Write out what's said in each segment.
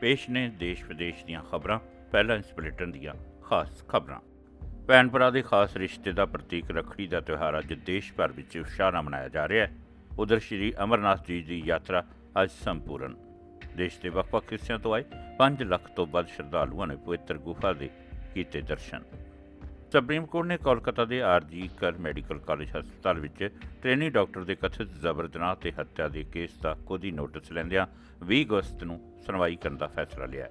ਪੇਸ਼ ਨੇ ਦੇਸ਼ ਵਿਦੇਸ਼ ਦੀਆਂ ਖਬਰਾਂ, ਪਹਿਲਾਂ ਇਸ ਬੁਲੇਟਿਨ ਦੀਆਂ ਖਾਸ ਖਬਰਾਂ। ਭੈਣ ਭਰਾ ਦੇ ਖਾਸ ਰਿਸ਼ਤੇ ਦਾ ਪ੍ਰਤੀਕ ਰੱਖੜੀ ਦਾ ਤਿਉਹਾਰ ਅੱਜ ਦੇਸ਼ ਭਰ ਵਿੱਚ ਉਤਸ਼ਾਹ ਨਾਲ ਮਨਾਇਆ ਜਾ ਰਿਹਾ ਹੈ। ਉਧਰ ਸ਼੍ਰੀ ਅਮਰਨਾਥ ਜੀ ਦੀ ਯਾਤਰਾ ਅੱਜ ਸੰਪੂਰਨ। ਦੇਸ਼ ਦੇ ਵੱਖ-ਵੱਖ ਹਿੱਸਿਆਂ ਤੋਂ ਆਏ 5 ਲੱਖ ਤੋਂ ਵੱਧ ਸ਼ਰਧਾਲੂਆਂ ਨੇ ਪਵਿੱਤਰ ਗੁਫਾ ਦੇ ਕੀਤੇ ਦਰਸ਼ਨ। ਸੁਪਰੀਮ ਕੋਰਟ ਨੇ ਕੋਲਕਾਤਾ ਦੇ ਆਰਜੀ ਕਰ ਮੈਡੀਕਲ ਕਾਲਜ ਹਸਪਤਾਲ ਵਿੱਚ ਟ੍ਰੇਨੀ ਡਾਕਟਰ ਦੇ ਕਥਿਤ ਜ਼ਬਰ ਜਨਾਹ ਤੇ ਹੱਤਿਆ ਦੇ ਕੇਸ ਦਾ ਕੋਦੀ ਨੋਟਿਸ ਲੈਂਦਿਆਂ 20 ਅਗਸਤ ਨੂੰ ਸੁਣਵਾਈ ਕਰਨ ਦਾ ਫੈਸਲਾ ਲਿਆ ਹੈ।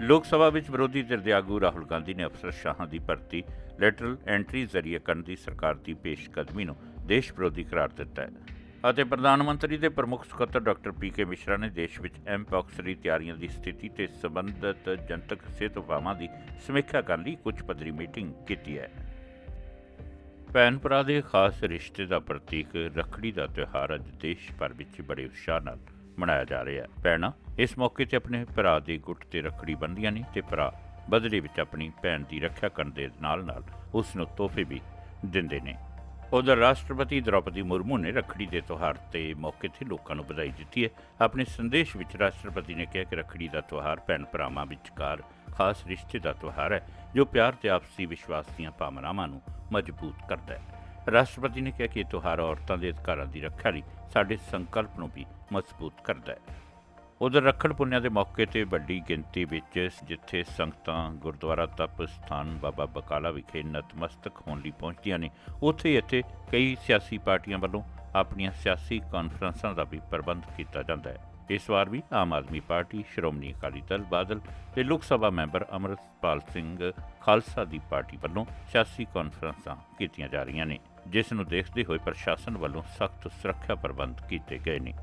ਲੋਕ ਸਭਾ ਵਿੱਚ ਵਿਰੋਧੀ ਧਿਰ ਦੇ ਆਗੂ ਰਾਹੁਲ ਗਾਂਧੀ ਨੇ ਅਫਸਰ ਸ਼ਾਹਾਂ ਦੀ ਭਰਤੀ, ਲੈਟਰਲ ਐਂਟਰੀ ਜ਼ਰੀਏ ਕਰਨ ਦੀ ਸਰਕਾਰ ਦੀ ਪੇਸ਼ਕਦਮੀ ਨੂੰ ਦੇਸ਼ ਵਿਰੋਧੀ ਕਰਾਰ ਦਿੱਤਾ ਹੈ। ਅਤੇ ਪ੍ਰਧਾਨ ਮੰਤਰੀ ਦੇ ਪ੍ਰਮੁੱਖ ਸਕੱਤਰ ਡਾਕਟਰ ਪੀ ਕੇ ਮਿਸ਼ਰਾ ਨੇ ਦੇਸ਼ ਵਿੱਚ ਐਮਪੌਕਸ ਦੀ ਤਿਆਰੀਆਂ ਦੀ ਸਥਿਤੀ ਤੇ ਸੰਬੰਧਿਤ ਜਨਤਕ ਸਿਹਤ ਉਪਾਵਾਂ ਦੀ ਸਮੀਖਿਆ ਕਰਨ ਲਈ ਕੁਝ ਪੱਧਰੀ ਮੀਟਿੰਗ ਕੀਤੀ ਹੈ। ਭੈਣ ਭਰਾ ਦੇ ਖਾਸ ਰਿਸ਼ਤੇ ਦਾ ਪ੍ਰਤੀਕ ਰੱਖੜੀ ਦਾ ਤਿਉਹਾਰ ਅੱਜ ਦੇਸ਼ ਭਰ ਵਿੱਚ ਬੜੇ ਉਤਸ਼ਾਹ ਨਾਲ ਮਨਾਇਆ ਜਾ ਰਿਹਾ ਹੈ। ਭੈਣਾਂ, ਇਸ ਮੌਕੇ ਤੇ ਆਪਣੇ ਭਰਾ ਦੇ ਗੁੱਟ ਤੇ ਰੱਖੜੀ ਬੰਨ੍ਹਦੀਆਂ ਨੇ ਤੇ ਭਰਾ ਬਦਲੇ ਵਿੱਚ ਆਪਣੀ ਭੈਣ ਦੀ ਰੱਖਿਆ ਕਰਨ ਦੇ ਨਾਲ-ਨਾਲ ਉਸ ਨੂੰ ਤੋਹਫੇ ਵੀ ਦਿੰਦੇ ਨੇ। ਉਧਰ ਰਾਸ਼ਟਰਪਤੀ ਦ੍ਰੋਪਦੀ ਮੁਰਮੂ ਨੇ ਰੱਖੜੀ ਦੇ ਤਿਉਹਾਰ ਤੇ ਮੌਕੇ ਤੇ ਲੋਕਾਂ ਨੂੰ ਵਧਾਈ ਦਿੱਤੀ ਹੈ। ਆਪਣੇ ਸੰਦੇਸ਼ ਵਿੱਚ ਰਾਸ਼ਟਰਪਤੀ ਨੇ ਕਿਹਾ ਕਿ ਰੱਖੜੀ ਦਾ ਤਿਉਹਾਰ ਭੈਣ ਭਰਾਵਾਂ ਵਿਚਕਾਰ ਖਾਸ ਰਿਸ਼ਤੇ ਦਾ ਤਿਉਹਾਰ ਹੈ, ਜੋ ਪਿਆਰ ਤੇ ਆਪਸੀ ਵਿਸ਼ਵਾਸ ਦੀਆਂ ਭਾਵਨਾਵਾਂ ਨੂੰ ਮਜ਼ਬੂਤ ਕਰਦਾ ਹੈ। ਰਾਸ਼ਟਰਪਤੀ ਨੇ ਕਿਹਾ ਕਿ ਇਹ ਤਿਉਹਾਰ ਔਰਤਾਂ ਦੇ ਅਧਿਕਾਰਾਂ ਦੀ ਰੱਖਿਆ ਲਈ ਸਾਡੇ ਸੰਕਲਪ ਨੂੰ ਵੀ ਮਜ਼ਬੂਤ ਕਰਦਾ ਹੈ। ਉਧਰ ਰੱਖੜ ਪੁੰਨਿਆ ਦੇ ਮੌਕੇ ਤੇ ਵੱਡੀ ਗਿਣਤੀ ਵਿੱਚ ਜਿੱਥੇ ਸੰਗਤਾਂ ਗੁਰਦੁਆਰਾ ਤਪ ਸਥਾਨ ਬਾਬਾ ਬਕਾਲਾ ਵਿਖੇ ਨਤਮਸਤਕ ਹੋਣ ਲਈ ਪਹੁੰਚਦੀਆਂ ਨੇ, ਉੱਥੇ ਇੱਥੇ ਕਈ ਸਿਆਸੀ ਪਾਰਟੀਆਂ ਵੱਲੋਂ ਆਪਣੀਆਂ ਸਿਆਸੀ ਕਾਨਫਰੰਸਾਂ ਦਾ ਵੀ ਪ੍ਰਬੰਧ ਕੀਤਾ ਜਾਂਦਾ ਹੈ। ਇਸ ਵਾਰ ਵੀ ਆਮ ਆਦਮੀ ਪਾਰਟੀ, ਸ਼੍ਰੋਮਣੀ ਅਕਾਲੀ ਦਲ, ਬਾਦਲ ਤੇ ਲੋਕ ਸਭਾ ਮੈਂਬਰ ਅਮਰਪਾਲ ਸਿੰਘ ਖਾਲਸਾ ਦੀ ਪਾਰਟੀ ਵੱਲੋਂ ਸਿਆਸੀ ਕਾਨਫਰੰਸਾਂ ਕੀਤੀਆਂ ਜਾ ਰਹੀਆਂ ਨੇ, ਜਿਸ ਨੂੰ ਦੇਖਦੇ ਹੋਏ ਪ੍ਰਸ਼ਾਸਨ ਵੱਲੋਂ ਸਖਤ ਸੁਰੱਖਿਆ ਪ੍ਰਬੰਧ ਕੀਤੇ ਗਏ ਨੇ।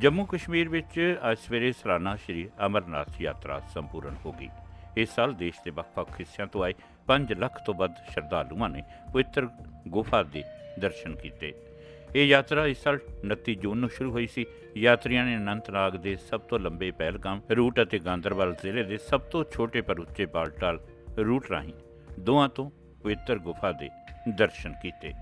ਜੰਮੂ ਕਸ਼ਮੀਰ ਵਿੱਚ ਅੱਜ ਸਵੇਰੇ ਸਾਲਾਨਾ ਸ਼੍ਰੀ ਅਮਰਨਾਥ ਯਾਤਰਾ ਸੰਪੂਰਨ ਹੋ ਗਈ। ਇਸ ਸਾਲ ਦੇਸ਼ ਦੇ ਵੱਖ-ਵੱਖ ਹਿੱਸਿਆਂ ਤੋਂ ਆਏ 5 ਲੱਖ ਤੋਂ ਵੱਧ ਸ਼ਰਧਾਲੂਆਂ ਨੇ ਪਵਿੱਤਰ ਗੁਫਾ ਦੇ ਦਰਸ਼ਨ ਕੀਤੇ। ਇਹ ਯਾਤਰਾ ਇਸ ਸਾਲ 29 ਜੂਨ ਨੂੰ ਸ਼ੁਰੂ ਹੋਈ ਸੀ। ਯਾਤਰੀਆਂ ਨੇ ਅਨੰਤਨਾਗ ਦੇ ਸਭ ਤੋਂ ਲੰਬੇ ਪਹਿਲਗਾਮ, ਰੂਟ ਅਤੇ ਗਾਂਦਰਬਲ ਜ਼ਿਲ੍ਹੇ ਦੇ ਸਭ ਤੋਂ ਛੋਟੇ ਪਰ ਉੱਚੇ ਬਾਲਟਾਲ ਰੂਟ ਰਾਹੀਂ ਦੋਹਾਂ ਤੋਂ ਪਵਿੱਤਰ ਗੁਫਾ ਦੇ ਦਰਸ਼ਨ ਕੀਤੇ।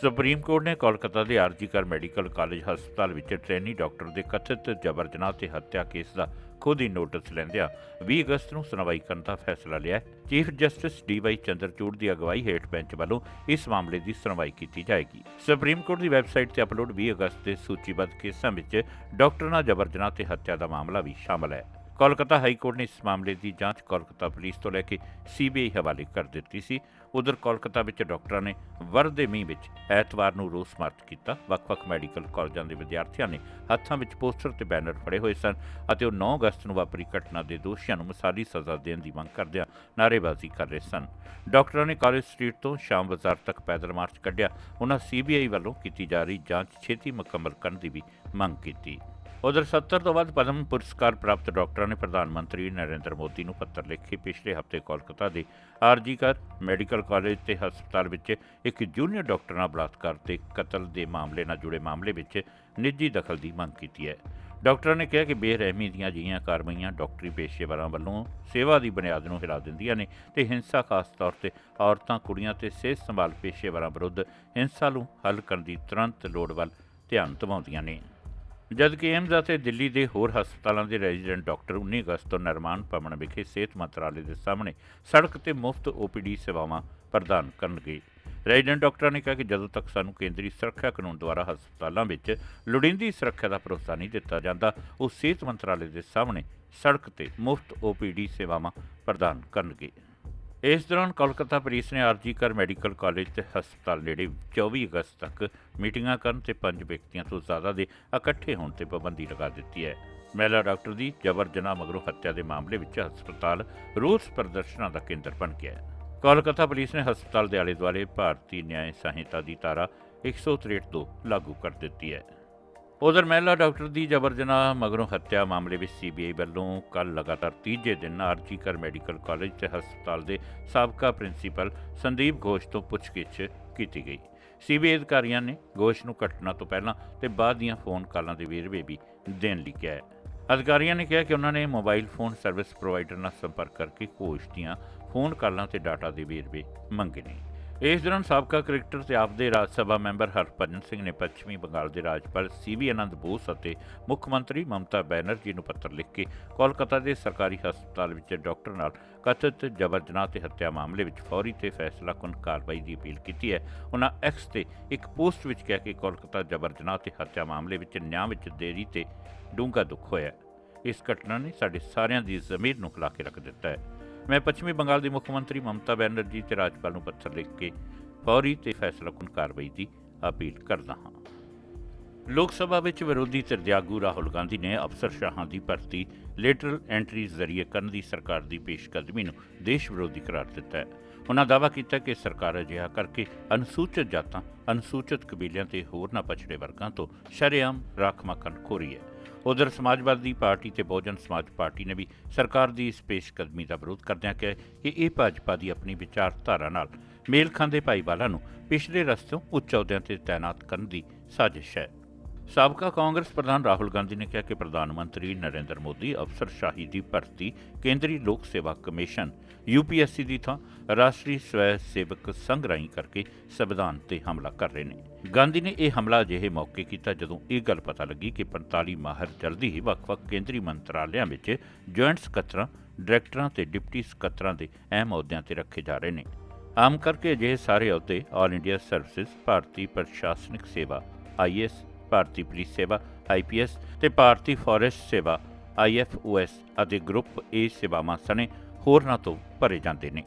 ਸੁਪਰੀਮ ਕੋਰਟ ਨੇ ਕੋਲਕਾਤਾ ਦੇ ਆਰਜੀ ਮੈਡੀਕਲ ਕਾਲਜ ਹਸਪਤਾਲ ਵਿੱਚ ਟ੍ਰੇਨੀ ਡਾਕਟਰ ਦੇ ਕਥਿਤ ਜਬਰ ਜਨਾਹ ਤੇ ਹੱਤਿਆ ਕੇਸ ਦਾ ਖੁਦ ਹੀ ਨੋਟਿਸ ਲੈਂਦਿਆਂ 20 ਅਗਸਤ ਨੂੰ ਸੁਣਵਾਈ ਕਰਨ ਦਾ ਫੈਸਲਾ ਲਿਆ ਹੈ। ਚੀਫ ਜਸਟਿਸ ਡੀਵਾਈ ਚੰਦਰਚੂੜ ਦੀ ਅਗਵਾਈ ਹੇਠ ਬੈਂਚ ਵੱਲੋਂ ਇਸ ਮਾਮਲੇ ਦੀ ਸੁਣਵਾਈ ਕੀਤੀ ਜਾਏਗੀ। ਸੁਪਰੀਮ ਕੋਰਟ ਦੀ ਵੈਬਸਾਈਟ ਤੇ ਅਪਲੋਡ 20 ਅਗਸਤ ਦੇ ਸੂਚੀਬੱਧ ਕੇਸਾਂ ਵਿੱਚ ਡਾਕਟਰ ਨਾਲ ਜਬਰ ਜਨਾਹ ਤੇ ਹੱਤਿਆ ਦਾ ਮਾਮਲਾ ਵੀ ਸ਼ਾਮਲ ਹੈ। ਕੋਲਕਾਤਾ ਹਾਈ ਕੋਰਟ ਨੇ ਇਸ ਮਾਮਲੇ ਦੀ ਜਾਂਚ ਕੋਲਕਾਤਾ ਪੁਲਿਸ ਤੋਂ ਲੈ ਕੇ ਸੀਬੀਆਈ ਹਵਾਲੇ ਕਰ ਦਿੱਤੀ ਸੀ। ਉਧਰ ਕੋਲਕਾਤਾ ਵਿੱਚ ਡਾਕਟਰਾਂ ਨੇ ਵਰਦ ਦੇ ਮੀਂਹ ਵਿੱਚ ਐਤਵਾਰ ਨੂੰ ਰੋਸ ਮਾਰਚ ਕੀਤਾ। ਵੱਖ-ਵੱਖ ਮੈਡੀਕਲ ਕਾਲਜਾਂ ਦੇ ਵਿਦਿਆਰਥੀਆਂ ਨੇ ਹੱਥਾਂ ਵਿੱਚ ਪੋਸਟਰ ਤੇ ਬੈਨਰ ਫੜੇ ਹੋਏ ਸਨ ਅਤੇ ਉਹ 9 ਅਗਸਤ ਨੂੰ ਵਾਪਰੀ ਘਟਨਾ ਦੇ ਦੋਸ਼ੀਆਂ ਨੂੰ ਮਸਾਲੀ ਸਜ਼ਾ ਦੇਣ ਦੀ ਮੰਗ ਕਰਦਿਆਂ ਨਾਅਰੇਬਾਜ਼ੀ ਕਰ ਰਹੇ ਸਨ। ਡਾਕਟਰਾਂ ਨੇ ਕਾਲਜ ਸਟਰੀਟ ਤੋਂ ਸ਼ਾਮ ਬਾਜ਼ਾਰ ਤੱਕ ਪੈਦਲ ਮਾਰਚ ਕੱਢਿਆ। ਉਹਨਾਂ ਸੀਬੀਆਈ ਵੱਲੋਂ ਕੀਤੀ ਜਾ ਰਹੀ ਜਾਂਚ ਛੇਤੀ ਮੁਕੰਮਲ ਕਰਨ ਦੀ ਵੀ ਮੰਗ ਕੀਤੀ। ਉਧਰ 70 ਤੋਂ ਵੱਧ ਪਦਮ ਪੁਰਸਕਾਰ ਪ੍ਰਾਪਤ ਡਾਕਟਰਾਂ ਨੇ ਪ੍ਰਧਾਨ ਮੰਤਰੀ ਨਰਿੰਦਰ ਮੋਦੀ ਨੂੰ ਪੱਤਰ ਲਿਖੇ ਪਿਛਲੇ ਹਫ਼ਤੇ ਕੋਲਕਾਤਾ ਦੇ ਆਰਜੀ ਕਰ ਮੈਡੀਕਲ ਕਾਲਜ ਤੇ ਹਸਪਤਾਲ ਵਿੱਚ ਇੱਕ ਜੂਨੀਅਰ ਡਾਕਟਰ ਨਾਲ ਬਲਾਤਕਾਰ ਤੇ ਕਤਲ ਦੇ ਮਾਮਲੇ ਨਾਲ ਜੁੜੇ ਮਾਮਲੇ ਵਿੱਚ ਨਿੱਜੀ ਦਖਲ ਦੀ ਮੰਗ ਕੀਤੀ ਹੈ। ਡਾਕਟਰਾਂ ਨੇ ਕਿਹਾ ਕਿ ਬੇਰਹਿਮੀ ਦੀਆਂ ਅਜਿਹੀਆਂ ਕਾਰਵਾਈਆਂ ਡਾਕਟਰੀ ਪੇਸ਼ੇਵਰਾਂ ਵੱਲੋਂ ਸੇਵਾ ਦੀ ਬੁਨਿਆਦ ਨੂੰ ਹਿਲਾ ਦਿੰਦੀਆਂ ਨੇ ਤੇ ਹਿੰਸਾ ਖਾਸ ਤੌਰ ਤੇ ਔਰਤਾਂ, ਕੁੜੀਆਂ ਤੇ ਸਿਹਤ ਸੰਭਾਲ ਪੇਸ਼ੇਵਰਾਂ ਵਿਰੁੱਧ ਹਿੰਸਾ ਨੂੰ ਹੱਲ ਕਰਨ ਦੀ ਤੁਰੰਤ ਲੋੜ ਵੱਲ ਧਿਆਨ ਦਿਵਾਉਂਦੀਆਂ ਨੇ। ਜਦਕਿ ਏਮਜ਼ ਅਤੇ ਦਿੱਲੀ ਦੇ ਹੋਰ ਹਸਪਤਾਲਾਂ ਦੇ ਰੈਜ਼ੀਡੈਂਟ ਡਾਕਟਰ 19 ਅਗਸਤ ਤੋਂ ਨਿਰਮਾਣ ਭਵਨ ਵਿਖੇ ਸਿਹਤ ਮੰਤਰਾਲੇ ਦੇ ਸਾਹਮਣੇ ਸੜਕ ਤੇ ਮੁਫਤ ਓਪੀਡੀ ਸੇਵਾਵਾਂ ਪ੍ਰਦਾਨ ਕਰਨਗੇ। ਰੈਜ਼ੀਡੈਂਟ ਡਾਕਟਰਾਂ ਨੇ ਕਿਹਾ ਕਿ ਜਦੋਂ ਤੱਕ ਸਾਨੂੰ ਕੇਂਦਰੀ ਸੁਰੱਖਿਆ ਕਾਨੂੰਨ ਦੁਆਰਾ ਹਸਪਤਾਲਾਂ ਵਿੱਚ ਲੋੜੀਂਦੀ ਸੁਰੱਖਿਆ ਦਾ ਭਰੋਸਾ ਨਹੀਂ ਦਿੱਤਾ ਜਾਂਦਾ, ਉਹ ਸਿਹਤ ਮੰਤਰਾਲੇ ਦੇ ਸਾਹਮਣੇ ਸੜਕ ਤੇ ਮੁਫਤ ਓਪੀਡੀ ਸੇਵਾਵਾਂ ਪ੍ਰਦਾਨ ਕਰਨਗੇ। ਇਸ ਦੌਰਾਨ ਕੋਲਕਾਤਾ ਪੁਲਿਸ ਨੇ ਆਰਜੀ ਕਰ ਮੈਡੀਕਲ ਕਾਲਜ ਤੇ ਹਸਪਤਾਲ ਨੇੜੇ 24 ਅਗਸਤ ਤੱਕ ਮੀਟਿੰਗਾਂ ਕਰਨ ਤੇ ਪੰਜ ਵਿਅਕਤੀਆਂ ਤੋਂ ਜ਼ਿਆਦਾ ਦੇ ਇਕੱਠੇ ਹੋਣ ਤੇ ਪਾਬੰਦੀ ਲਗਾ ਦਿੱਤੀ ਹੈ। ਮਹਿਲਾ ਡਾਕਟਰ ਦੀ ਜਬਰ ਜਨਾਹ ਮਗਰੋਂ ਹੱਤਿਆ ਦੇ ਮਾਮਲੇ ਵਿੱਚ ਹਸਪਤਾਲ ਰੋਸ ਪ੍ਰਦਰਸ਼ਨਾਂ ਦਾ ਕੇਂਦਰ ਬਣ ਗਿਆ ਹੈ। ਕੋਲਕਾਤਾ ਪੁਲਿਸ ਨੇ ਹਸਪਤਾਲ ਦੇ ਆਲੇ ਦੁਆਲੇ ਭਾਰਤੀ ਨਿਆਂ ਸੰਹਿਤਾ ਦੀ ਧਾਰਾ 163 ਤੋਂ ਲਾਗੂ ਕਰ ਦਿੱਤੀ ਹੈ। ਉਧਰ ਮਹਿਲਾ ਡਾਕਟਰ ਦੀ ਜਬਰ ਜਨਾਹ ਮਗਰੋਂ ਹੱਤਿਆ ਮਾਮਲੇ ਵਿੱਚ ਸੀਬੀਆਈ ਵੱਲੋਂ ਕੱਲ ਲਗਾਤਾਰ ਤੀਜੇ ਦਿਨ ਆਰਜੀ ਕਰ ਮੈਡੀਕਲ ਕਾਲਜ ਤੇ ਹਸਪਤਾਲ ਦੇ ਸਾਬਕਾ ਪ੍ਰਿੰਸੀਪਲ ਸੰਦੀਪ ਘੋਸ਼ ਤੋਂ ਪੁੱਛਗਿੱਛ ਕੀਤੀ ਗਈ। ਸੀਬੀਆਈ ਅਧਿਕਾਰੀਆਂ ਨੇ ਘੋਸ਼ ਨੂੰ ਘਟਨਾ ਤੋਂ ਪਹਿਲਾਂ ਤੇ ਬਾਅਦ ਦੀਆਂ ਫੋਨ ਕਾਲਾਂ ਦੇ ਵੇਰਵੇ ਵੀ ਦੇਣ ਲਈ ਕਿਹਾ ਹੈ। ਅਧਿਕਾਰੀਆਂ ਨੇ ਕਿਹਾ ਕਿ ਉਹਨਾਂ ਨੇ ਮੋਬਾਈਲ ਫੋਨ ਸਰਵਿਸ ਪ੍ਰੋਵਾਈਡਰ ਨਾਲ ਸੰਪਰਕ ਕਰਕੇ ਘੋਸ਼ ਦੀਆਂ ਫੋਨ ਕਾਲਾਂ ਤੇ ਡਾਟਾ ਦੇ ਵੇਰਵੇ ਮੰਗੇ ਨੇ। ਇਸ ਦੌਰਾਨ ਸਾਬਕਾ ਕ੍ਰਿਕਟਰ ਤੇ ਆਪਦੇ ਰਾਜ ਸਭਾ ਮੈਂਬਰ ਹਰਭਜਨ ਸਿੰਘ ਨੇ ਪੱਛਮੀ ਬੰਗਾਲ ਦੇ ਰਾਜਪਾਲ ਸੀਵੀ ਆਨੰਦ ਬੋਸ ਅਤੇ ਮੁੱਖ ਮੰਤਰੀ ਮਮਤਾ ਬੈਨਰਜੀ ਨੂੰ ਪੱਤਰ ਲਿਖ ਕੇ ਕੋਲਕਾਤਾ ਦੇ ਸਰਕਾਰੀ ਹਸਪਤਾਲ ਵਿੱਚ ਡਾਕਟਰ ਨਾਲ ਕਥਿਤ ਜਬਰ ਜਨਾਹ ਤੇ ਹੱਤਿਆ ਮਾਮਲੇ ਵਿੱਚ ਫੌਰੀ ਤੇ ਫੈਸਲਾਕੁਨ ਕਾਰਵਾਈ ਦੀ ਅਪੀਲ ਕੀਤੀ ਹੈ। ਉਹਨਾਂ ਐਕਸ ਤੇ ਇੱਕ ਪੋਸਟ ਵਿੱਚ ਕਿਹਾ ਕਿ ਕੋਲਕਾਤਾ ਜਬਰ ਜਨਾਹ ਤੇ ਹੱਤਿਆ ਮਾਮਲੇ ਵਿੱਚ ਨਿਆਂ ਵਿੱਚ ਦੇਰੀ ਤੇ ਡੂੰਘਾ ਦੁੱਖ ਹੋਇਆ ਇਸ ਘਟਨਾ ਨੇ ਸਾਡੇ ਸਾਰਿਆਂ ਦੀ ਜ਼ਮੀਰ ਨੂੰ ਹਿਲਾ ਕੇ ਰੱਖ ਦਿੱਤਾ ਹੈ। ਮੈਂ ਪੱਛਮੀ ਬੰਗਾਲ ਦੀ ਮੁੱਖ ਮੰਤਰੀ ਮਮਤਾ ਬੈਨਰਜੀ ਤੇ ਰਾਜਪਾਲ ਨੂੰ ਪੱਤਰ ਲਿਖ ਕੇ ਫੌਰੀ ਤੇ ਫੈਸਲਾਕੁਨ ਕਾਰਵਾਈ ਦੀ ਅਪੀਲ ਕਰਦਾ ਹਾਂ। ਲੋਕ ਸਭਾ ਵਿੱਚ ਵਿਰੋਧੀ ਧਿਰ ਦੇ ਆਗੂ ਰਾਹੁਲ ਗਾਂਧੀ ਨੇ ਅਫਸਰ ਸ਼ਾਹਾਂ ਦੀ ਭਰਤੀ, ਲੇਟਰਲ ਐਂਟਰੀ ਜ਼ਰੀਏ ਕਰਨ ਦੀ ਸਰਕਾਰ ਦੀ ਪੇਸ਼ਕਦਮੀ ਨੂੰ ਦੇਸ਼ ਵਿਰੋਧੀ ਕਰਾਰ ਦਿੱਤਾ ਹੈ। ਉਹਨਾਂ ਦਾਅਵਾ ਕੀਤਾ ਕਿ ਸਰਕਾਰ ਅਜਿਹਾ ਕਰਕੇ ਅਨੁਸੂਚਿਤ ਜਾਤਾਂ, ਅਨੁਸੂਚਿਤ ਕਬੀਲਿਆਂ ਤੇ ਹੋਰਨਾਂ ਪਛੜੇ ਵਰਗਾਂ ਤੋਂ ਸ਼ਰੇਆਮ ਰਾਖਵਾਂਕਰਨ ਖੋਰੀ ਹੈ। ਉਧਰ ਸਮਾਜਵਾਦੀ ਪਾਰਟੀ ਤੇ ਬਹੁਜਨ ਸਮਾਜ ਪਾਰਟੀ ਨੇ ਵੀ ਸਰਕਾਰ ਦੀ ਇਸ ਪੇਸ਼ਕਦਮੀ ਦਾ ਵਿਰੋਧ ਕਰਦਿਆਂ ਕਿਹਾ ਕਿ ਇਹ ਭਾਜਪਾ ਦੀ ਆਪਣੀ ਵਿਚਾਰਧਾਰਾ ਨਾਲ ਮੇਲ ਖਾਂਦੇ ਭਾਈਵਾਲਾਂ ਨੂੰ ਪਿਛਲੇ ਰਸਤੋਂ ਉੱਚ ਅਹੁਦਿਆਂ ਤੇ ਤਾਇਨਾਤ ਕਰਨ ਦੀ ਸਾਜ਼ਿਸ਼ ਹੈ। ਸਾਬਕਾ ਕਾਂਗਰਸ ਪ੍ਰਧਾਨ ਰਾਹੁਲ ਗਾਂਧੀ ਨੇ ਕਿਹਾ ਕਿ ਪ੍ਰਧਾਨ ਮੰਤਰੀ ਨਰਿੰਦਰ ਮੋਦੀ ਅਫਸਰਸ਼ਾਹੀ ਦੀ ਭਰਤੀ ਕੇਂਦਰੀ ਲੋਕ ਸੇਵਾ ਕਮਿਸ਼ਨ ਯੂਪੀਐਸਸੀ ਦੀ ਥਾਂ ਰਾਸ਼ਟਰੀ ਸਵੈ ਸੇਵਕ ਸੰਘ ਰਾਹੀਂ ਕਰਕੇ ਸੰਵਿਧਾਨ ਤੇ ਹਮਲਾ ਕਰ ਰਹੇ ਨੇ। ਗਾਂਧੀ ਨੇ ਇਹ ਹਮਲਾ ਅਜਿਹੇ ਮੌਕੇ ਕੀਤਾ ਜਦੋਂ ਇਹ ਗੱਲ ਪਤਾ ਲੱਗੀ ਕਿ 45 ਮਾਹਰ ਜਲਦੀ ਹੀ ਵੱਖ-ਵੱਖ ਕੇਂਦਰੀ ਮੰਤਰਾਲਿਆਂ ਵਿੱਚ ਜੁਆਇੰਟ ਸਕੱਤਰਾਂ, ਡਾਇਰੈਕਟਰਾਂ ਤੇ ਡਿਪਟੀ ਸਕੱਤਰਾਂ ਦੇ ਅਹਿਮ ਅਹੁਦਿਆਂ ਤੇ ਰੱਖੇ ਜਾ ਰਹੇ ਨੇ। ਆਮ ਕਰਕੇ ਅਜਿਹੇ ਸਾਰੇ ਅਹੁਦੇ ਆਲ ਇੰਡੀਆ ਸਰਵਿਸਿਜ਼ ਭਾਰਤੀ ਪ੍ਰਸ਼ਾਸਨਿਕ ਸੇਵਾ ਆਈਐਸ ਭਾਰਤੀ ਪੁਲਿਸ ਸੇਵਾ ਆਈਪੀਐਸ ਤੇ ਭਾਰਤੀ ਫੋਰੈਸਟ ਸੇਵਾ ਆਈਐਫਓਐਸ ਅਤੇ ਗਰੁੱਪ ਏ ਸੇਵਾਵਾਂ ਸਣੇ ਹੋਰਨਾਂ ਤੋਂ ਭਰੇ ਜਾਂਦੇ ਨੇ।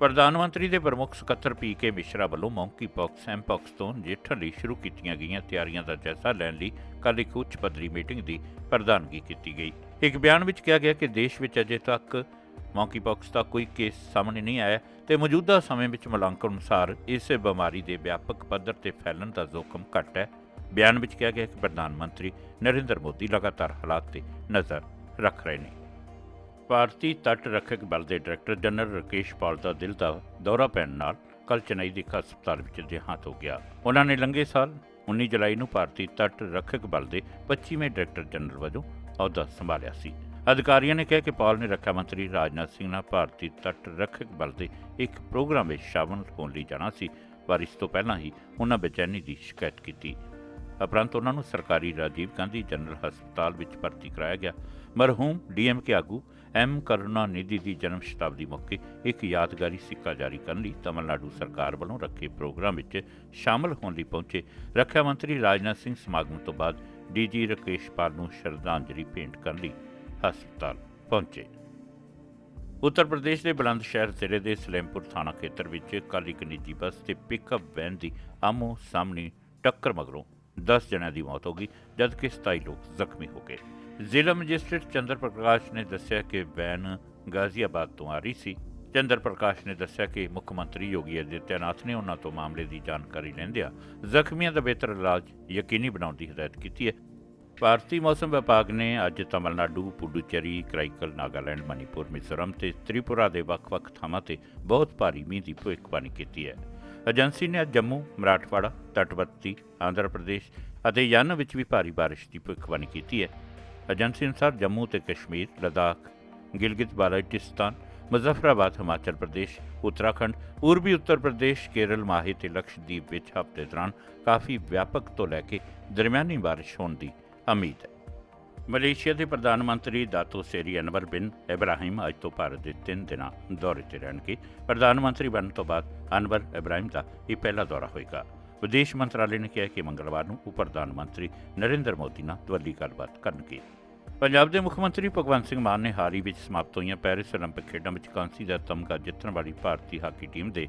ਪ੍ਰਧਾਨ ਮੰਤਰੀ ਦੇ ਪ੍ਰਮੁੱਖ ਸਕੱਤਰ ਪੀ ਕੇ ਮਿਸ਼ਰਾ ਵੱਲੋਂ ਮੌਂਕੀ ਪੌਕਸ, ਐਮਪੌਕਸ ਤੋਂ ਨਜਿੱਠਣ ਲਈ ਸ਼ੁਰੂ ਕੀਤੀਆਂ ਗਈਆਂ ਤਿਆਰੀਆਂ ਦਾ ਜਾਇਜ਼ਾ ਲੈਣ ਲਈ ਕੱਲ ਇੱਕ ਉੱਚ ਪੱਧਰੀ ਮੀਟਿੰਗ ਦੀ ਪ੍ਰਧਾਨਗੀ ਕੀਤੀ ਗਈ। ਇੱਕ ਬਿਆਨ ਵਿੱਚ ਕਿਹਾ ਗਿਆ ਕਿ ਦੇਸ਼ ਵਿੱਚ ਅਜੇ ਤੱਕ ਮੌਂਕੀ ਦਾ ਕੋਈ ਕੇਸ ਸਾਹਮਣੇ ਨਹੀਂ ਆਇਆ ਤੇ ਮੌਜੂਦਾ ਸਮੇਂ ਵਿੱਚ ਮੁਲਾਂਕਣ ਅਨੁਸਾਰ ਇਸ ਬਿਮਾਰੀ ਦੇ ਵਿਆਪਕ ਪੱਧਰ ਤੇ ਫੈਲਣ ਦਾ ਜ਼ੋਖਮ ਘੱਟ ਹੈ। ਬਿਆਨ ਵਿੱਚ ਕਿਹਾ ਗਿਆ ਕਿ ਪ੍ਰਧਾਨ ਮੰਤਰੀ ਨਰਿੰਦਰ ਮੋਦੀ ਲਗਾਤਾਰ ਹਾਲਾਤ ਤੇ ਨਜ਼ਰ ਰੱਖ ਰਹੇ ਨੇ। ਭਾਰਤੀ ਤੱਟ ਰੱਖਿਅਕ ਬਲ ਦੇ ਡਾਇਰੈਕਟਰ ਜਨਰਲ ਰਕੇਸ਼ ਪਾਲ ਦਾ ਦਿਲ ਦਾ ਦੌਰਾ ਪੈਣ ਨਾਲ ਕੱਲ ਚੇਨਈ ਦੇ ਇੱਕ ਹਸਪਤਾਲ ਵਿੱਚ ਦੇਹਾਂਤ ਹੋ ਗਿਆ। ਉਹਨਾਂ ਨੇ ਲੰਘੇ ਸਾਲ 19 ਜੁਲਾਈ ਨੂੰ ਭਾਰਤੀ ਤੱਟ ਰੱਖਿਅਕ ਬਲ ਦੇ 25ਵੇਂ ਡਾਇਰੈਕਟਰ ਜਨਰਲ ਵਜੋਂ ਅਹੁਦਾ ਸੰਭਾਲਿਆ ਸੀ। ਅਧਿਕਾਰੀਆਂ ਨੇ ਕਿਹਾ ਕਿ ਪਾਲ ਨੇ ਰੱਖਿਆ ਮੰਤਰੀ ਰਾਜਨਾਥ ਸਿੰਘ ਨਾਲ ਭਾਰਤੀ ਤੱਟ ਰੱਖਿਅਕ ਬਲ ਦੇ ਇੱਕ ਪ੍ਰੋਗਰਾਮ ਵਿੱਚ ਸ਼ਾਮਲ ਹੋਣ ਲਈ ਜਾਣਾ ਸੀ, ਪਰ ਇਸ ਤੋਂ ਪਹਿਲਾਂ ਹੀ ਉਹਨਾਂ ਬੇਚੈਨੀ ਦੀ ਸ਼ਿਕਾਇਤ ਕੀਤੀ। ਉਪਰੰਤ ਉਹਨਾਂ ਨੂੰ ਸਰਕਾਰੀ ਰਾਜੀਵ ਗਾਂਧੀ ਜਨਰਲ ਹਸਪਤਾਲ ਵਿੱਚ ਭਰਤੀ ਕਰਾਇਆ ਗਿਆ। ਮਰਹੂਮ ਡੀਐਮਕੇ ਆਗੂ ਐਮ ਕਰੁਣਾਨਿਧੀ ਦੀ ਜਨਮ ਸ਼ਤਾਬਦੀ ਮੌਕੇ ਇੱਕ ਯਾਦਗਾਰੀ ਸਿੱਕਾ ਜਾਰੀ ਕਰਨ ਲਈ ਤਮਿਲਨਾਡੂ ਸਰਕਾਰ ਵੱਲੋਂ ਰੱਖੇ ਪ੍ਰੋਗਰਾਮ ਵਿੱਚ ਸ਼ਾਮਲ ਹੋਣ ਲਈ ਪਹੁੰਚੇ। ਰੱਖਿਆ ਮੰਤਰੀ ਰਾਜਨਾਥ ਸਿੰਘ ਸਮਾਗਮ ਤੋਂ ਬਾਅਦ ਡੀਜੀ ਰਕੇਸ਼ ਪਾਲ ਨੂੰ ਸ਼ਰਧਾਂਜਲੀ ਭੇਂਟ ਕਰਨ ਲਈ ਹਸਪਤਾਲ ਪਹੁੰਚੇ। ਉੱਤਰ ਪ੍ਰਦੇਸ਼ ਦੇ ਬੁਲੰਦ ਸ਼ਹਿਰ ਜ਼ਿਲ੍ਹੇ ਦੇ ਸਲੇਮਪੁਰ ਥਾਣਾ ਖੇਤਰ ਵਿੱਚ ਕੱਲ੍ਹ ਇੱਕ ਨਿੱਜੀ ਬੱਸ ਤੇ ਪਿਕਅਪ ਵੈਨ ਦੀ ਆਮੋ ਸਾਹਮਣੇ ਟੱਕਰ ਮਗਰੋਂ 10 ਜਣਿਆਂ ਦੀ ਮੌਤ ਹੋ ਗਈ, ਜਦਕਿ 27 ਲੋਕ ਜ਼ਖਮੀ ਹੋ ਗਏ। ਜ਼ਿਲ੍ਹਾ ਮੈਜਿਸਟ੍ਰੇਟ ਚੰਦਰ ਪ੍ਰਕਾਸ਼ ਨੇ ਦੱਸਿਆ ਕਿ ਵੈਨ ਗਾਜ਼ੀਆਬਾਦ ਤੋਂ ਆ ਰਹੀ ਸੀ। ਚੰਦਰ ਪ੍ਰਕਾਸ਼ ਨੇ ਦੱਸਿਆ ਕਿ ਮੁੱਖ ਮੰਤਰੀ ਯੋਗੀ ਆਦਿੱਤਿਆਨਾਥ ਨੇ ਉਹਨਾਂ ਤੋਂ ਮਾਮਲੇ ਦੀ ਜਾਣਕਾਰੀ ਲੈਂਦਿਆਂ ਜ਼ਖਮੀਆਂ ਦਾ ਬਿਹਤਰ ਇਲਾਜ ਯਕੀਨੀ ਬਣਾਉਣ ਦੀ ਹਦਾਇਤ ਕੀਤੀ ਹੈ। ਭਾਰਤੀ ਮੌਸਮ ਵਿਭਾਗ ਨੇ ਅੱਜ ਤਮਿਲਨਾਡੂ, ਪੁਡੂਚੇਰੀ, ਕਰਾਈਕਲ, ਨਾਗਾਲੈਂਡ ਮਨੀਪੁਰ ਮਿਜ਼ੋਰਮ ਤੇ ਤ੍ਰਿਪੁਰਾ ਦੇ ਵੱਖ-ਵੱਖ ਥਾਵਾਂ ਤੇ ਬਹੁਤ ਭਾਰੀ ਮੀਂਹ ਦੀ ਭਵਿੱਖਬਾਣੀ ਕੀਤੀ ਹੈ। ਏਜੰਸੀ ਨੇ ਅੱਜ ਜੰਮੂ, ਮਰਾਠਵਾੜਾ, ਤਟਵਰਤੀ, ਆਂਧਰਾ ਪ੍ਰਦੇਸ਼ ਅਤੇ ਯਾਨਾ ਵਿੱਚ ਵੀ ਭਾਰੀ ਬਾਰਿਸ਼ ਦੀ ਭਵਿੱਖਬਾਣੀ ਕੀਤੀ ਹੈ। ਏਜੰਸੀ ਅਨੁਸਾਰ ਜੰਮੂ ਤੇ ਕਸ਼ਮੀਰ, ਲਦਾਖ, ਗਿਲਗਿਤ, ਬਾਲਟਿਸਤਾਨ, ਮੁਜ਼ੱਫਰਾਬਾਦ, ਹਿਮਾਚਲ ਪ੍ਰਦੇਸ਼, ਉੱਤਰਾਖੰਡ, ਪੂਰਬੀ ਉੱਤਰ ਪ੍ਰਦੇਸ਼, ਕੇਰਲ, ਮਾਹੇ ਤੇ ਲਕਸ਼ਦੀਪ ਵਿੱਚ ਹਫ਼ਤੇ ਦੌਰਾਨ ਕਾਫੀ ਵਿਆਪਕ ਤੋਂ ਲੈ ਕੇ ਦਰਮਿਆਨੀ ਬਾਰਿਸ਼ ਹੋਣ ਦੀ ਉਮੀਦ ਹੈ ਮਲੇਸ਼ੀਆ ਦੇ ਪ੍ਰਧਾਨ ਮੰਤਰੀ ਦਾਤੋ ਸੇਰੀ ਅਨਵਰ ਬਿਨ ਇਬਰਾਹਿਮ ਅੱਜ ਤੋਂ ਭਾਰਤ ਦੇ ਤਿੰਨ ਦਿਨਾਂ ਦੌਰੇ ਤੇ ਰਹਿਣਗੇ। ਪ੍ਰਧਾਨ ਮੰਤਰੀ ਬਣਨ ਤੋਂ ਬਾਅਦ ਅਨਵਰ ਇਬਰਾਹਿਮ ਦਾ ਇਹ ਪਹਿਲਾ ਦੌਰਾ ਹੋਏਗਾ। ਵਿਦੇਸ਼ ਮੰਤਰਾਲੇ ਨੇ ਕਿਹਾ ਕਿ ਮੰਗਲਵਾਰ ਨੂੰ ਉਹ ਪ੍ਰਧਾਨ ਮੰਤਰੀ ਨਰਿੰਦਰ ਮੋਦੀ ਨਾਲ ਦੁਵੱਲੀ ਗੱਲਬਾਤ ਕਰਨਗੇ। ਪੰਜਾਬ ਦੇ ਮੁੱਖ ਮੰਤਰੀ ਭਗਵੰਤ ਸਿੰਘ ਮਾਨ ਨੇ ਹਾਲ ਹੀ ਵਿੱਚ ਸਮਾਪਤ ਹੋਈਆਂ ਪੈਰਿਸ ਓਲੰਪਿਕ ਖੇਡਾਂ ਵਿੱਚ ਕਾਂਸੀ ਦਾ ਤਮਗਾ ਜਿੱਤਣ ਵਾਲੀ ਭਾਰਤੀ ਹਾਕੀ ਟੀਮ ਦੇ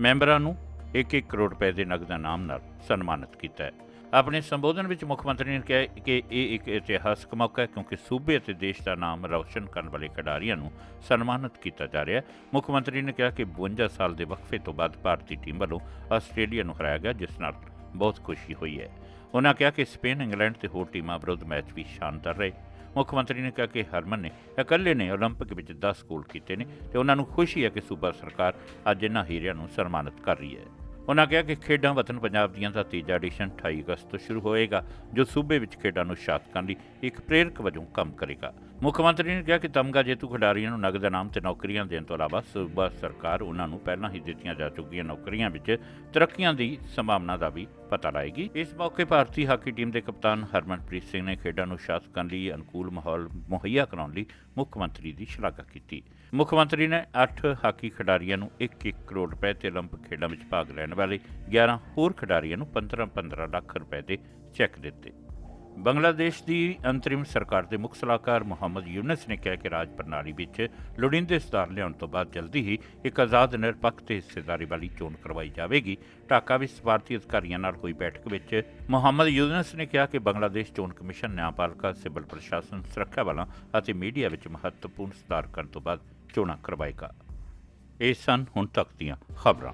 ਮੈਂਬਰਾਂ ਨੂੰ 1-1 ਕਰੋੜ ਰੁਪਏ ਦੇ ਨਗਦ ਇਨਾਮ ਨਾਲ ਸਨਮਾਨਿਤ ਕੀਤਾ ਹੈ। ਆਪਣੇ ਸੰਬੋਧਨ ਵਿੱਚ ਮੁੱਖ ਮੰਤਰੀ ਨੇ ਕਿਹਾ ਕਿ ਇਹ ਇੱਕ ਇਤਿਹਾਸਕ ਮੌਕਾ ਹੈ ਕਿਉਂਕਿ ਸੂਬੇ ਅਤੇ ਦੇਸ਼ ਦਾ ਨਾਮ ਰੌਸ਼ਨ ਕਰਨ ਵਾਲੇ ਖਿਡਾਰੀਆਂ ਨੂੰ ਸਨਮਾਨਿਤ ਕੀਤਾ ਜਾ ਰਿਹਾ ਹੈ। ਮੁੱਖ ਮੰਤਰੀ ਨੇ ਕਿਹਾ ਕਿ 52 ਸਾਲ ਦੇ ਵਕਫੇ ਤੋਂ ਬਾਅਦ ਭਾਰਤੀ ਟੀਮ ਵੱਲੋਂ ਆਸਟ੍ਰੇਲੀਆ ਨੂੰ ਹਰਾਇਆ ਗਿਆ, ਜਿਸ ਨਾਲ ਬਹੁਤ ਖੁਸ਼ੀ ਹੋਈ ਹੈ। ਉਹਨਾਂ ਕਿਹਾ ਕਿ ਸਪੇਨ, ਇੰਗਲੈਂਡ ਤੇ ਹੋਰ ਟੀਮਾਂ ਵਿਰੁੱਧ ਮੈਚ ਵੀ ਸ਼ਾਨਦਾਰ ਰਹੇ। ਮੁੱਖ ਮੰਤਰੀ ਨੇ ਕਿਹਾ ਕਿ ਹਰਮਨ ਨੇ ਇਕੱਲੇ ਨੇ ਓਲੰਪਿਕ ਵਿੱਚ 10 ਗੋਲ ਕੀਤੇ ਨੇ ਤੇ ਉਹਨਾਂ ਨੂੰ ਖੁਸ਼ੀ ਹੈ ਕਿ ਸੂਬਾ ਸਰਕਾਰ ਅੱਜ ਇਹਨਾਂ ਹੀਰਿਆਂ ਨੂੰ ਸਨਮਾਨਿਤ ਕਰ ਰਹੀ ਹੈ। ਉਹਨਾਂ ਕਿਹਾ ਕਿ ਖੇਡਾਂ ਵਤਨ ਪੰਜਾਬ ਦੀਆਂ ਦਾ ਤੀਜਾ ਐਡੀਸ਼ਨ 28 ਅਗਸਤ ਤੋਂ ਸ਼ੁਰੂ ਹੋਏਗਾ, ਜੋ ਸੂਬੇ ਵਿੱਚ ਖੇਡਾਂ ਨੂੰ ਸ਼ਾਤ ਕਰਨ ਲਈ ਇੱਕ ਪ੍ਰੇਰਕ ਵਜੋਂ ਕੰਮ ਕਰੇਗਾ। ਮੁੱਖ ਮੰਤਰੀ ਨੇ ਕਿਹਾ ਕਿ ਤਮਗਾ ਜੇਤੂ ਖਿਡਾਰੀਆਂ ਨੂੰ ਨਗਦ ਇਨਾਮ ਤੇ ਨੌਕਰੀਆਂ ਦੇਣ ਤੋਂ ਇਲਾਵਾ ਸੂਬਾ ਸਰਕਾਰ ਉਹਨਾਂ ਨੂੰ ਪਹਿਲਾਂ ਹੀ ਦਿੱਤੀਆਂ ਜਾ ਚੁੱਕੀਆਂ ਨੌਕਰੀਆਂ ਵਿੱਚ ਤਰੱਕੀਆਂ ਦੀ ਸੰਭਾਵਨਾ ਦਾ ਵੀ ਪਤਾ ਲਾਏਗੀ ਇਸ ਮੌਕੇ ਭਾਰਤੀ ਹਾਕੀ ਟੀਮ ਦੇ ਕਪਤਾਨ ਹਰਮਨਪ੍ਰੀਤ ਸਿੰਘ ਨੇ ਖੇਡਾਂ ਨੂੰ ਉਤਸ਼ਾਹਿਤ ਕਰਨ ਲਈ ਅਨੁਕੂਲ ਮਾਹੌਲ ਮੁਹੱਈਆ ਕਰਾਉਣ ਲਈ ਮੁੱਖ ਮੰਤਰੀ ਦੀ ਸ਼ਲਾਘਾ ਕੀਤੀ ਮੁੱਖ ਮੰਤਰੀ ਨੇ 8 ਹਾਕੀ ਖਿਡਾਰੀਆਂ ਨੂੰ 1-1 ਕਰੋੜ ਰੁਪਏ ਤੇ 올림픽 ਖੇਡਾਂ ਵਿੱਚ ਭਾਗ ਲੈਣ ਵਾਲੇ 11 ਹੋਰ ਖਿਡਾਰੀਆਂ ਨੂੰ 15-15 ਲੱਖ ਰੁਪਏ ਦੇ ਚੈੱਕ ਦਿੱਤੇ ਬੰਗਲਾਦੇਸ਼ ਦੀ ਅੰਤਰਿਮ ਸਰਕਾਰ ਦੇ ਮੁੱਖ ਸਲਾਹਕਾਰ ਮੁਹੰਮਦ ਯੂਨਸ ਨੇ ਕਿਹਾ ਕਿ ਰਾਜ ਪ੍ਰਣਾਲੀ ਵਿੱਚ ਲੋੜੀਂਦੇ ਸੁਧਾਰ ਲਿਆਉਣ ਤੋਂ ਬਾਅਦ ਜਲਦੀ ਹੀ ਇੱਕ ਆਜ਼ਾਦ ਨਿਰਪੱਖ ਤੇ ਹਿੱਸੇਦਾਰੀ ਵਾਲੀ ਚੋਣ ਕਰਵਾਈ ਜਾਵੇਗੀ। ਢਾਕਾ ਵਿੱਚ ਸਫਾਰਤੀ ਅਧਿਕਾਰੀਆਂ ਨਾਲ ਹੋਈ ਬੈਠਕ ਵਿੱਚ ਮੁਹੰਮਦ ਯੂਨਸ ਨੇ ਕਿਹਾ ਕਿ ਬੰਗਲਾਦੇਸ਼ ਚੋਣ ਕਮਿਸ਼ਨ ਨਿਆਂਪਾਲਿਕਾ, ਸਿਵਲ ਪ੍ਰਸ਼ਾਸਨ, ਸੁਰੱਖਿਆ ਬਲਾਂ ਅਤੇ ਮੀਡੀਆ ਵਿੱਚ ਮਹੱਤਵਪੂਰਨ ਸੁਧਾਰ ਕਰਨ ਤੋਂ ਬਾਅਦ ਚੋਣਾਂ ਕਰਵਾਏਗਾ। ਇਹ ਸਨ ਹੁਣ ਤੱਕ ਦੀਆਂ ਖਬਰਾਂ।